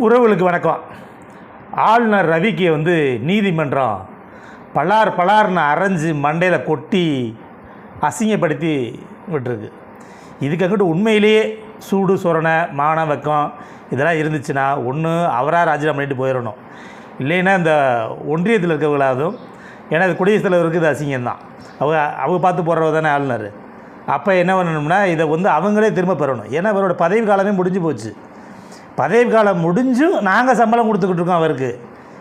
உறவுகளுக்கு வணக்கம். ஆளுநர் ரவிக்கு வந்து நீதிமன்றம் பலார் பலார்னு அரைஞ்சு மண்டையில் கொட்டி அசிங்கப்படுத்தி விட்டுருக்கு. இதுக்கு அங்கிட்டு உண்மையிலேயே சூடு சொரணை மான வெக்கம் இதெல்லாம் இருந்துச்சுன்னா ஒன்று அவராக ராஜினாமா பண்ணிட்டு போயிடணும். இல்லைன்னா இந்த ஒன்றியத்தில் இருக்கவங்களாவதும் ஏன்னா இது குடியரசுத் தலைவருக்கு இது அசிங்கம்தான். அவங்க அவங்க பார்த்து போடுறவ தானே ஆளுநர். அப்போ என்ன பண்ணணும்னா இதை வந்து அவங்களே திரும்ப பெறணும். ஏன்னா அவரோட பதவி காலமே முடிஞ்சு போச்சு. பதவி காலம் முடிஞ்சும் நாங்கள் சம்பளம் கொடுத்துக்கிட்டு இருக்கோம் அவருக்கு.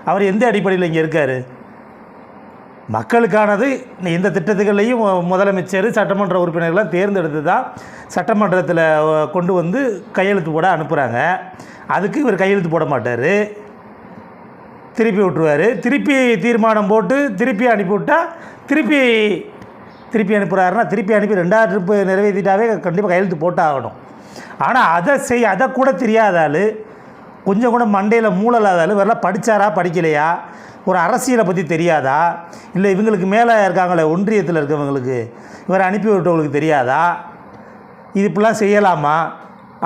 அவர் எந்த அடிப்படையில் இங்கே இருக்கார்? மக்களுக்கானது இந்த திட்டத்துகளையும் முதலமைச்சர் சட்டமன்ற உறுப்பினர்கள்லாம் தேர்ந்தெடுத்து தான் சட்டமன்றத்தில் கொண்டு வந்து கையெழுத்து போட அனுப்புகிறாங்க அதுக்கு இவர் கையெழுத்து போட மாட்டார். திருப்பி விட்டுருவார். திருப்பி தீர்மானம் போட்டு திருப்பி அனுப்பிவிட்டா திருப்பி திருப்பி அனுப்புகிறாருன்னா திருப்பி அனுப்பி ரெண்டாவது ட்ரிப்பு நிறைவேற்றிட்டாவே கண்டிப்பாக கையெழுத்து போட்டாகணும். ஆனால் அதை செய் அதை கூட தெரியாத ஆள் கொஞ்சம் கூட மண்டையில் மூளை ஆள் வரலாம் படித்தாரா படிக்கலையா? ஒரு அரசியலை பற்றி தெரியாதா? இல்லை இவங்களுக்கு மேலே இருக்காங்களே ஒன்றியத்தில் இருக்கவங்களுக்கு இவரை அனுப்பி விட்டவங்களுக்கு தெரியாதா? இது இப்படிலாம் செய்யலாமா?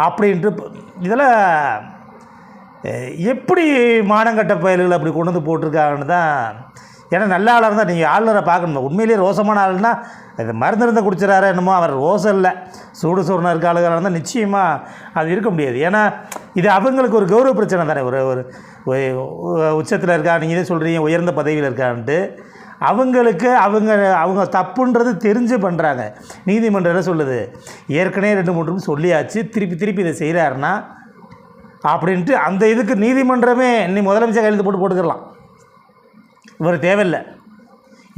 அப்படின்ட்டு இதில் எப்படி மானங்கட்ட பயல்கள் அப்படி கொண்டு வந்து போட்டிருக்காங்கன்னு தான் ஏன்னா நல்ல ஆளாக இருந்தால் நீங்கள் ஆளுநரை பார்க்கணும். உண்மையிலேயே ரோசமான ஆளுனா இது மருந்து இருந்த குடிச்சிடாரு என்னமோ அவர் ரோசம் இல்லை. சூடு சூடுனா இருக்க ஆளுகளாக இருந்தால் நிச்சயமாக அது இருக்க முடியாது. ஏன்னா இது அவங்களுக்கு ஒரு கௌரவ பிரச்சனை தானே. ஒரு ஒரு உச்சத்தில் இருக்கா நீங்கள் இதே சொல்கிறீங்க உயர்ந்த பதவியில் இருக்கான்ட்டு. அவங்களுக்கு அவங்க அவங்க தப்புன்றது தெரிஞ்சு பண்ணுறாங்க நீதிமன்றம் என்ன சொல்லுது ஏற்கனவே ரெண்டு மூன்று சொல்லியாச்சு திருப்பி திருப்பி இதை செய்கிறாருன்னா அப்படின்ட்டு அந்த இதுக்கு நீதிமன்றமே நீ முதலமைச்சர் கையெழுத்து போட்டு போட்டுக்கலாம் இவர் தேவையில்லை.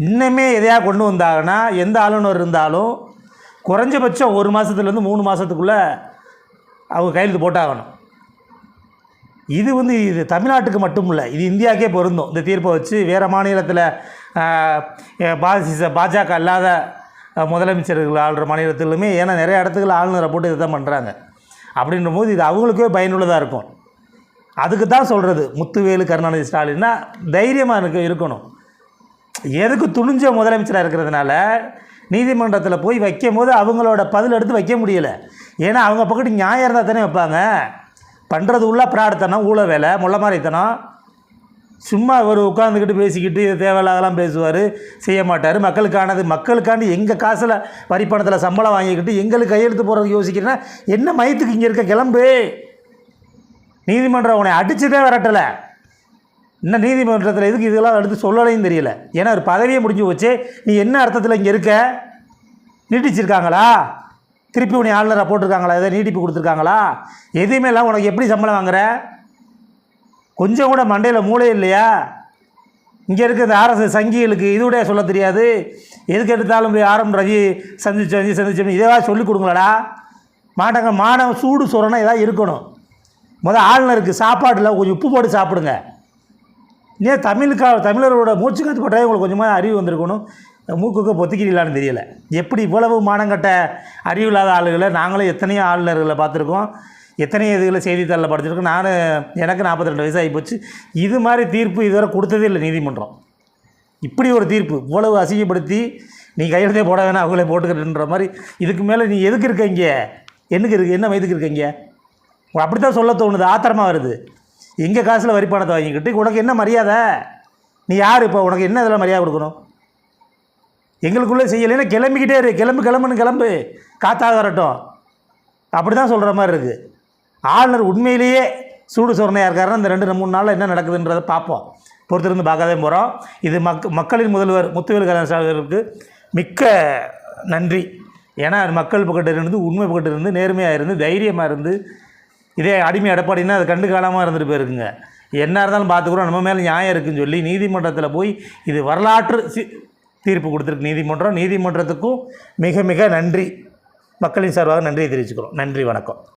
இன்னுமே எதையா கொண்டு வந்தாங்கன்னா எந்த ஆளுநர் இருந்தாலும் குறைஞ்சபட்சம் ஒரு மாதத்துலேருந்து மூணு மாதத்துக்குள்ளே அவங்க கையெழுத்து போட்டாகணும். இது வந்து இது தமிழ்நாட்டுக்கு மட்டும் இல்லை இது இந்தியாவுக்கே பொருந்தும். இந்த தீர்ப்பை வச்சு வேறு மாநிலத்தில் பாசிச பாஜக அல்லாத முதலமைச்சர்கள் ஆளுற மாநிலத்திலுமே ஏன்னா நிறைய இடத்துக்கு ஆளுநரை போட்டு இதை தான் பண்ணுறாங்க அப்படின்ற போது இது அவங்களுக்கே பயனுள்ளதாக இருக்கும். அதுக்கு தான் சொல்கிறது முத்துவேலு கருணாநிதி ஸ்டாலின்னா தைரியமாக இருக்க இருக்கணும். எதுக்கு துணிஞ்ச முதலமைச்சராக இருக்கிறதுனால நீதிமன்றத்தில் போய் வைக்கும் போது அவங்களோட பதில் எடுத்து வைக்க முடியல. ஏன்னா அவங்க பக்கத்து நியாயம் இருந்தால் தானே வைப்பாங்க. பண்ணுறது உள்ள பிராடத்தனம் ஊழ வேலை முள்ள மாதிரித்தனம் சும்மா அவர் உட்காந்துக்கிட்டு பேசிக்கிட்டு இது தேவையில்லாதெல்லாம் பேசுவார் செய்ய மாட்டார். மக்களுக்கானது மக்களுக்காண்டி எங்கள் காசில் வரி பணத்தில் சம்பளம் வாங்கிக்கிட்டு எங்களுக்கு கையெழுத்து போகிறதுக்கு யோசிக்கிறேன்னா என்ன மயத்துக்கு இங்கே இருக்க கிளம்பு. நீதிமன்றம் உன்னை அடிச்சதே விரட்டலை. இன்னும் நீதிமன்றத்தில் எதுக்கு இதெல்லாம் எடுத்து சொல்லலையும் தெரியல. ஏன்னா ஒரு பதவியை முடிஞ்சு போச்சு. நீ என்ன அர்த்தத்தில் இங்கே இருக்க? நீட்டிச்சிருக்காங்களா? திருப்பி உன்னை ஆளுநராக போட்டிருக்காங்களா? ஏதோ நீட்டிப்பு கொடுத்துருக்காங்களா? எதுவுமே இல்லை உனக்கு எப்படி சம்பளம் வாங்குற? கொஞ்சம் கூட மண்டையில் மூளை இல்லையா? இங்கே இருக்க இந்த அரசு சங்கிகளுக்கு இதுவிட சொல்ல தெரியாது. எதுக்கு எடுத்தாலும் போய் ஆரம் ரவி சந்திச்சு சந்தி சந்திச்சு இதெல்லாம் சொல்லி கொடுங்களடா? மாட்டாங்க மானம் சூடு சொரணம் ஏதாவது இருக்கணும். முதல் ஆளுநருக்கு சாப்பாட்டில் கொஞ்சம் உப்பு போட்டு சாப்பிடுங்க. ஏன் தமிழுக்கா தமிழரோட மூச்சு காத்து உங்களுக்கு கொஞ்சமாக அறிவு வந்திருக்கணும்? மூக்குக்கு பொத்திக்கிறீங்களான்னு தெரியல. எப்படி இவ்வளவு மானங்கட்ட அறிவு இல்லாத ஆளுகளை நாங்களும் எத்தனையோ ஆளுநர்களை பார்த்துருக்கோம். எத்தனையோ இதுகளை செய்தித்தாளில் படிச்சிருக்கோம். நான் எனக்கு நாற்பத்தி ரெண்டு வயசு ஆகிப்போச்சு. இது மாதிரி தீர்ப்பு இதுவரை கொடுத்ததே இல்லை நீதிமன்றம். இப்படி ஒரு தீர்ப்பு இவ்வளவு அசிங்கப்படுத்தி நீ கையெழுத்தே போட வேணாம் அவங்களே போட்டுக்கிட்டுன்ற மாதிரி. இதுக்கு மேலே நீ எதுக்கு இருக்க இங்கே? என்னக்கு இருக்கு? என்ன வயதுக்கு இருக்க இங்கே? அப்படி தான் சொல்ல தோணுது ஆத்திரமாக வருது. எங்கள் காசில் வரி பணத்தை வாங்கிக்கிட்டு உனக்கு என்ன மரியாதை? நீ யார் இப்போ? உனக்கு என்ன இதெல்லாம் மரியாதை கொடுக்கணும்? எங்களுக்குள்ளே செய்யலைன்னா கிளம்பிக்கிட்டே இரு. கிளம்பு கிளம்புன்னு கிளம்பு. காத்தாக வரட்டும். அப்படி தான் சொல்கிற மாதிரி இருக்குது ஆளுநர் உண்மையிலேயே சூடு சொரணையாக இருக்காருன்னா இந்த ரெண்டு மூணு நாளில் என்ன நடக்குதுன்றதை பார்ப்போம். பொறுத்திருந்து பார்க்காதே போகிறோம் இது மக் மக்களின் முதல்வர் முத்துவேல் கருணாநிதிக்கு மிக்க நன்றி. ஏன்னா மக்கள் பக்கத்தில் இருந்து உண்மை பக்கத்தில் இருந்து நேர்மையாக இருந்து தைரியமாக இருந்து இதே அடிமை எடப்பாடினா அது கண்டு காலமாக இருந்துட்டு போயிருக்குங்க. என்ன இருந்தாலும் பார்த்துக்குறோம். நம்ம மேலே நியாயம் இருக்குன்னு சொல்லி நீதிமன்றத்தில் போய் இது வரலாற்று தீர்ப்பு கொடுத்துருக்கு நீதிமன்றம். நீதிமன்றத்துக்கும் மிக மிக நன்றி. மக்களின் சார்பாக நன்றியை தெரிவிச்சுக்கிறோம். நன்றி வணக்கம்.